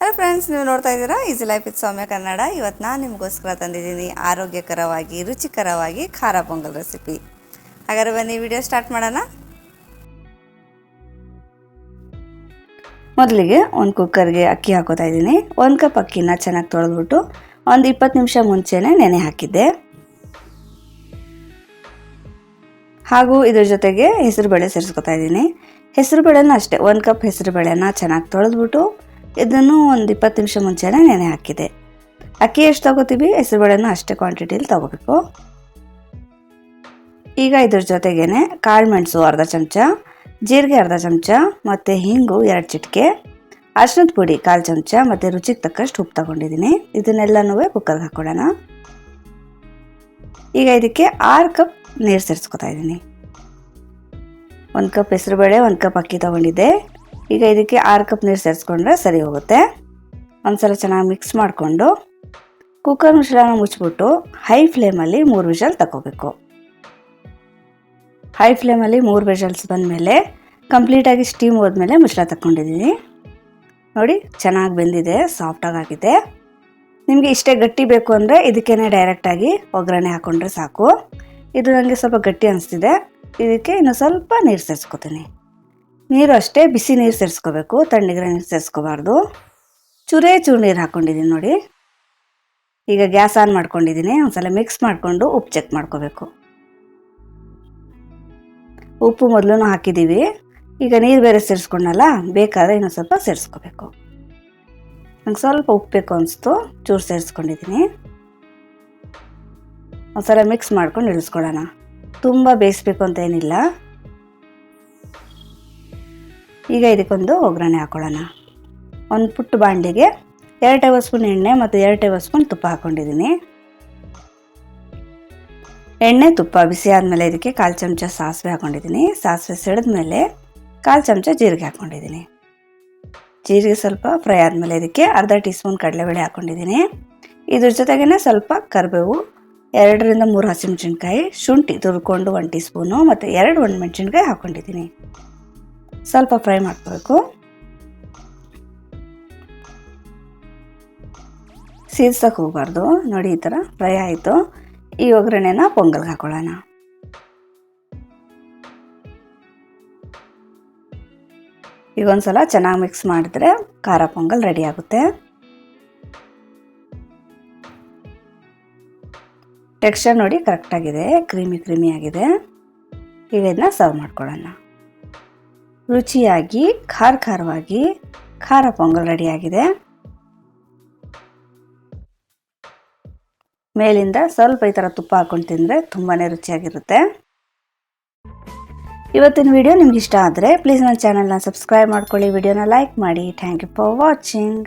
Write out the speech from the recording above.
Hello friends ನೀವು ನೋಡ್ತಾ ಇದ್ದೀರಾ easy life with Soumya Kannada ಇವತ್ತು ನಾನು ನಿಮಗೋಸ್ಕರ ತಂದಿದ್ದೀನಿ ಆರೋಗ್ಯಕರವಾಗಿ, ರುಚಿಕರವಾಗಿ ಖಾರ ಪೊಂಗಲ್ ರೆಸಿಪಿ ಹಾಗಾದ್ರೆ ಬನ್ನಿ ವಿಡಿಯೋ ಸ್ಟಾರ್ಟ್ ಮಾಡೋಣ. ಮೊದಲಿಗೆ ಒಂದು ಕುಕ್ಕರ್ಗೆ ಅಕ್ಕಿ ಹಾಕೋತಾ ಇದ್ದೀನಿ. ಒಂದು ಕಪ್ ಅಕ್ಕಿನ ಚೆನ್ನಾಗಿ ತೊಳೆದ್ಬಿಟ್ಟು ಒಂದು ಇಪ್ಪತ್ತು ನಿಮಿಷ ಮುಂಚೆನೇ ನೆನೆ ಹಾಕಿದ್ದೆ. ಹಾಗೂ ಇದ್ರ ಜೊತೆಗೆ ಹೆಸರುಬೇಳೆ ಸೇರಿಸ್ಕೊತಾ ಇದ್ದೀನಿ. ಹೆಸರುಬೇಳೆನ ಅಷ್ಟೇ, ಒಂದು ಕಪ್ ಹೆಸರುಬೇಳೆನ ಚೆನ್ನಾಗಿ ತೊಳೆದ್ಬಿಟ್ಟು ಇದನ್ನು ಒಂದು ಇಪ್ಪತ್ತು ನಿಮಿಷ ಮುಂಚೆನೇ ನೆನೆ ಹಾಕಿದೆ. ಅಕ್ಕಿ ಎಷ್ಟು ತಗೋತೀವಿ? ಹೆಸರುಬೇಳೆನ ಅಷ್ಟೇ ಕ್ವಾಂಟಿಟಿಲಿ ತಗೋಬೇಕು. ಈಗ ಇದ್ರ ಜೊತೆಗೇನೆ ಕಾಳು ಮೆಣಸು ಅರ್ಧ ಚಮಚ, ಜೀರಿಗೆ ಅರ್ಧ ಚಮಚ ಮತ್ತು ಹಿಂಗು ಎರಡು ಚಿಟಿಕೆ ಅರ್ಶಿನದ ಪುಡಿ ಕಾಲು ಚಮಚ ಮತ್ತು ರುಚಿಗೆ ತಕ್ಕಷ್ಟು ಉಪ್ಪು ತಗೊಂಡಿದ್ದೀನಿ. ಇದನ್ನೆಲ್ಲನೂ ಕುಕ್ಕರ್ಗೆ ಹಾಕ್ಕೊಳ್ಳೋಣ ಈಗ ಇದಕ್ಕೆ ಆರು ಕಪ್ ನೀರು ಸೇರಿಸ್ಕೊತಾ ಇದ್ದೀನಿ. ಒಂದು ಕಪ್ ಹೆಸರುಬೇಳೆ, ಒಂದು ಕಪ್ ಅಕ್ಕಿ ತೊಗೊಂಡಿದ್ದೆ. ಈಗ ಇದಕ್ಕೆ ಆರು ಕಪ್ ನೀರು ಸೇರಿಸ್ಕೊಂಡ್ರೆ ಸರಿ ಹೋಗುತ್ತೆ. ಒಂದ್ಸಲ ಚೆನ್ನಾಗಿ ಮಿಕ್ಸ್ ಮಾಡಿಕೊಂಡು ಕುಕ್ಕರ್ ಮಿಶ್ರಣ ಮುಚ್ಚಿಬಿಟ್ಟು ಹೈ ಫ್ಲೇಮಲ್ಲಿ ಮೂರು ವಿಷಲ್ ತಗೋಬೇಕು ಹೈ ಫ್ಲೇಮಲ್ಲಿ ಮೂರು ವಿಷಲ್ಸ್ ಬಂದಮೇಲೆ ಕಂಪ್ಲೀಟಾಗಿ ಸ್ಟೀಮ್ ಹೋದ್ಮೇಲೆ ಮಿಶ್ರ ತಗೊಂಡಿದ್ದೀನಿ ನೋಡಿ, ಚೆನ್ನಾಗಿ ಬೆಂದಿದೆ ಸಾಫ್ಟಾಗಿ ಆಗಿದೆ. ನಿಮಗೆ ಇಷ್ಟೇ ಗಟ್ಟಿ ಬೇಕು ಅಂದರೆ ಇದಕ್ಕೇ ಡೈರೆಕ್ಟಾಗಿ ಒಗ್ಗರಣೆ ಹಾಕ್ಕೊಂಡ್ರೆ ಸಾಕು. ಇದು ನನಗೆ ಸ್ವಲ್ಪ ಗಟ್ಟಿ ಅನಿಸ್ತಿದೆ. ಇದಕ್ಕೆ ಇನ್ನೂ ಸ್ವಲ್ಪ ನೀರು ಸೇರಿಸ್ಕೊತೀನಿ. ನೀರು ಅಷ್ಟೇ, ಬಿಸಿ ನೀರು ಸೇರಿಸ್ಕೋಬೇಕು ತಣ್ಣಗಿರೋ ನೀರು ಸೇರಿಸ್ಕೋಬಾರ್ದು. ಚೂರೇ ಚೂರು ನೀರು ಹಾಕ್ಕೊಂಡಿದ್ದೀನಿ ನೋಡಿ. ಈಗ ಗ್ಯಾಸ್ ಆನ್ ಮಾಡ್ಕೊಂಡಿದ್ದೀನಿ, ಒಂದ್ಸಲ ಮಿಕ್ಸ್ ಮಾಡಿಕೊಂಡು ಉಪ್ಪು ಚೆಕ್ ಮಾಡ್ಕೋಬೇಕು. ಉಪ್ಪು ಮೊದಲು ಹಾಕಿದ್ದೀವಿ. ಈಗ ನೀರು ಬೇರೆ ಸೇರಿಸ್ಕೊಂಡಲ್ಲ, ಬೇಕಾದರೆ ಇನ್ನೊಂದು ಸ್ವಲ್ಪ ಸೇರಿಸ್ಕೋಬೇಕು. ನಂಗೆ ಸ್ವಲ್ಪ ಉಪ್ಪು ಬೇಕು ಅನಿಸ್ತು, ಚೂರು ಸೇರಿಸ್ಕೊಂಡಿದ್ದೀನಿ. ಒಂದ್ಸಲ ಮಿಕ್ಸ್ ಮಾಡ್ಕೊಂಡು ಇಳಿಸ್ಕೊಳ್ಳೋಣ. ತುಂಬ ಬೇಯಿಸ್ಬೇಕು ಅಂತ ಏನಿಲ್ಲ. ಈಗ ಇದಕ್ಕೊಂದು ಒಗ್ಗರಣೆ ಹಾಕೊಳ್ಳೋಣ. ಒಂದು ಪುಟ್ಟ ಬಾಂಡಿಗೆ ಎರಡು ಟೇಬಲ್ ಸ್ಪೂನ್ ಎಣ್ಣೆ ಮತ್ತು ಎರಡು ಟೇಬಲ್ ಸ್ಪೂನ್ ತುಪ್ಪ ಹಾಕ್ಕೊಂಡಿದ್ದೀನಿ ಎಣ್ಣೆ, ತುಪ್ಪ ಬಿಸಿ ಆದಮೇಲೆ ಇದಕ್ಕೆ ಕಾಲು ಚಮಚ ಸಾಸಿವೆ ಹಾಕ್ಕೊಂಡಿದ್ದೀನಿ ಸಾಸಿವೆ ಸಿಡಿದ್ಮೇಲೆ ಕಾಲು ಚಮಚ ಜೀರಿಗೆ ಹಾಕ್ಕೊಂಡಿದ್ದೀನಿ ಜೀರಿಗೆ ಸ್ವಲ್ಪ ಫ್ರೈ ಆದಮೇಲೆ ಇದಕ್ಕೆ ಅರ್ಧ ಟೀ ಸ್ಪೂನ್ ಕಡಲೆಬೇಳೆ ಹಾಕ್ಕೊಂಡಿದ್ದೀನಿ ಇದ್ರ ಜೊತೆಗೇ ಸ್ವಲ್ಪ ಕರಿಬೇವು, ಎರಡರಿಂದ ಮೂರು ಹಸಿಮೆಣ್ಸಿನ್ಕಾಯಿ, ಶುಂಠಿ ತುರ್ಕೊಂಡು ಒಂದು ಟೀ ಸ್ಪೂನು ಮತ್ತು ಎರಡು ಒಂದು ಮೆಣಸಿನ್ಕಾಯಿ ಹಾಕ್ಕೊಂಡಿದ್ದೀನಿ ಸ್ವಲ್ಪ ಫ್ರೈ ಮಾಡ್ಕೋಬೇಕು ಸೀರ್ಸಕ್ಕೆ ಹೋಗಬಾರ್ದು. ನೋಡಿ ಈ ಥರ ಫ್ರೈ ಆಯಿತು. ಈ ಒಗ್ಗರಣೆನ ಪೊಂಗಲ್ಗೆ ಹಾಕೊಳ್ಳೋಣ. ಈಗ ಒಂದ್ಸಲ ಚೆನ್ನಾಗಿ ಮಿಕ್ಸ್ ಮಾಡಿದ್ರೆ ಖಾರ ಪೊಂಗಲ್ ರೆಡಿ ಆಗುತ್ತೆ. ಟೆಕ್ಸ್ಚರ್ ನೋಡಿ ಕರೆಕ್ಟಾಗಿದೆ ಕ್ರೀಮಿ ಕ್ರೀಮಿ ಆಗಿದೆ. ಈಗ ಇದನ್ನ ಸರ್ವ್ ಮಾಡ್ಕೊಳ್ಳೋಣ. ರುಚಿಯಾಗಿ, ಖಾರ ಖಾರವಾಗಿ, ಖಾರ ಪೊಂಗಲ್ ರೆಡಿಯಾಗಿದೆ. ಮೇಲಿಂದ ಸ್ವಲ್ಪ ಈ ಥರ ತುಪ್ಪ ಹಾಕೊಂಡು ತಿಂದರೆ ತುಂಬಾ ರುಚಿಯಾಗಿರುತ್ತೆ. ಇವತ್ತಿನ ವಿಡಿಯೋ ನಿಮ್ಗೆ ಇಷ್ಟ ಆದರೆ ಪ್ಲೀಸ್ ನನ್ನ ಚಾನಲ್ನ ಸಬ್ಸ್ಕ್ರೈಬ್ ಮಾಡ್ಕೊಳ್ಳಿ, ವಿಡಿಯೋನ ಲೈಕ್ ಮಾಡಿ. Thank you for watching